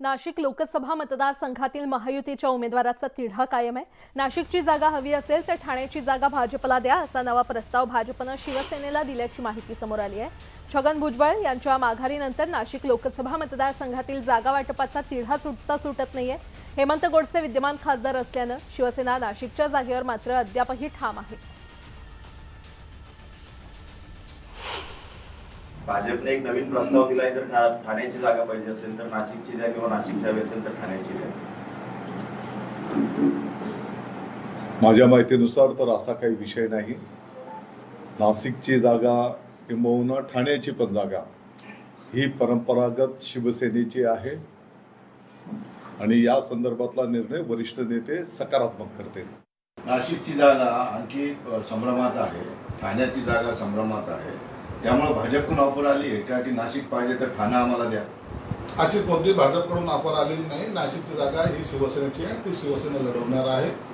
नाशिक लोकसभा मतदारसंघातील महायुतीच्या उमेदवाराचा तिढा कायम आहे. नाशिकची जागा हवी असेल तर ठाण्याची जागा भाजपला द्या असा नवा प्रस्ताव भाजपनं शिवसेनेला दिल्याची माहिती समोर आली आहे. छगन भुजबळ यांच्या माघारीनंतर नाशिक लोकसभा मतदारसंघातील जागा वाटपाचा तिढा सुटता सुटत नाहीये. हेमंत गोडसे विद्यमान खासदार असल्यानं शिवसेना नाशिकच्या जागेवर मात्र अद्यापही ठाम आहे. भाजपने एक नवीन प्रस्ताव दिलाय जर ठा- ठाण्याची जागा पाहिजे असेल तर नाशिकची द्या किंवा नाशिकची हवी असेल तर ठाण्याची द्या. माझ्या माहितीनुसार तर असा काही विषय नाही. नाशिकची जागा किंबहुना ठाण्याची पण जागा. ही परंपरागत शिवसेनेची आहे. आणि या संदर्भातला निर्णय वरिष्ठ नेते सकारात्मक करतील नाशिकची जागा आणखी संभ्रमात आहे. ठाण्याची जागा संभ्रमात आहे. त्यामुळे भाजपकडून ऑफर आली आहे का की नाशिक पाहिजे तर ठाणा आम्हाला द्या? अशी कोणती भाजपकडून ऑफर आलेली नाही. नाशिकची जागा ही शिवसेनेची आहे. ती शिवसेना लढवणार आहे.